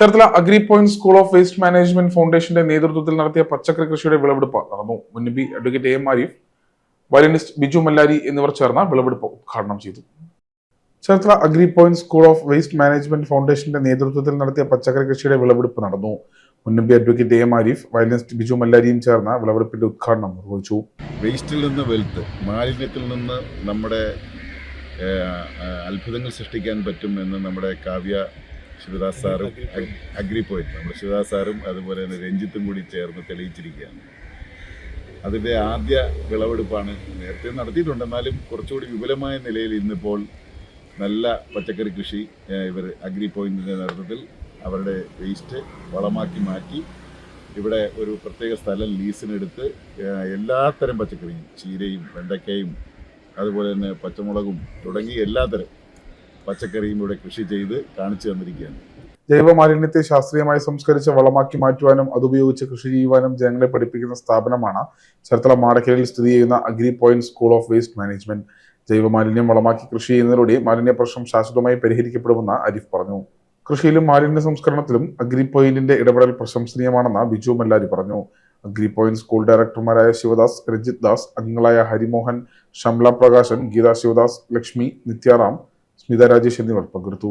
Cherthala agri point school of waste management ഫൗണ്ടേഷന്റെ നേതൃത്വത്തിൽ നടത്തിയ പച്ചക്കറി കൃഷിയുടെ വിളവെടുപ്പ് നടന്നു. മുൻപി advocate A M Arif violinist Biju Mallari എന്നിവർ ചേർന്ന വിളവെടുപ്പ് ഉദ്ഘാടനം ചെയ്തു. Cherthala agri point school of waste management ഫൗണ്ടേഷന്റെ നേതൃത്വത്തിൽ നടത്തിയ പച്ചക്കറി കൃഷിയുടെ വിളവെടുപ്പ് നടന്നു. മുൻപി advocate A M Arif violinist Biju മല്ലാരിയും ചേർന്ന വിളവെടുപ്പിന്റെ ഉദ്ഘാടനം നിർവഹിച്ചു. വേസ്റ്റിൽ നിന്ന് വെൽത്ത് മാലിന്യത്തിൽ നിന്ന് നമ്മുടെ അത്ഭുതങ്ങൾ സൃഷ്ടിക്കാൻ പറ്റും എന്ന് നമ്മുടെ കാവ്യ ശിവദാസ് സാറും അഗ്രി പോയിന്റ് നമ്മുടെ ശിവദാസ് സാറും അതുപോലെ തന്നെ രഞ്ജിത്തും കൂടി ചേർന്ന് തെളിയിച്ചിരിക്കുകയാണ്. അതിന്റെ ആദ്യ വിളവെടുപ്പാണ് നേരത്തെ നടത്തിയിട്ടുണ്ട്. എന്നാലും കുറച്ചുകൂടി വിപുലമായ നിലയിൽ ഇന്നിപ്പോൾ നല്ല പച്ചക്കറി കൃഷി ഇവർ അഗ്രി പോയിന്റിന്റെ നേതൃത്വത്തിൽ അവരുടെ വേസ്റ്റ് വളമാക്കി മാറ്റി ഇവിടെ ഒരു പ്രത്യേക സ്ഥലം ലീസിനെടുത്ത് എല്ലാത്തരം പച്ചക്കറിയും ചീരയും വെണ്ടയ്ക്കയും അതുപോലെ തന്നെ പച്ചമുളകും തുടങ്ങി എല്ലാത്തരം പച്ചക്കറിയും ഇവിടെ കൃഷി ചെയ്ത് കാണിച്ചു തന്നിരിക്കുകയാണ്. ജൈവ മാലിന്യത്തെ ശാസ്ത്രീയമായി സംസ്കരിച്ച് വളമാക്കി മാറ്റുവാനും അതുപയോഗിച്ച് കൃഷി ചെയ്യുവാനും ജനങ്ങളെ പഠിപ്പിക്കുന്ന സ്ഥാപനമാണ് ചേർത്തല മാടക്കലിൽ സ്ഥിതി ചെയ്യുന്ന agri point school of waste management. ജൈവമാലിന്യം വളമാക്കി കൃഷി ചെയ്യുന്നതിലൂടെ മാലിന്യ പ്രശ്നം ശാശ്വതമായി പരിഹരിക്കപ്പെടുമെന്ന് അരിഫ് പറഞ്ഞു. കൃഷിയിലും മാലിന്യ സംസ്കരണത്തിലും അഗ്രി പോയിന്റിന്റെ ഇടപെടൽ പ്രശംസനീയമാണെന്ന് ബിജു മല്ലാരി പറഞ്ഞു. അഗ്രി പോയിന്റ് സ്കൂൾ ഡയറക്ടർമാരായ ശിവദാസ് രഞ്ജിത് ദാസ് അംഗങ്ങളായ ഹരിമോഹൻ ഷംല പ്രകാശൻ ഗീതാ ശിവദാസ് ലക്ഷ്മി നിത്യാറാം സ്മിത രാജേഷ് എന്നിവർ പങ്കെടുത്തു.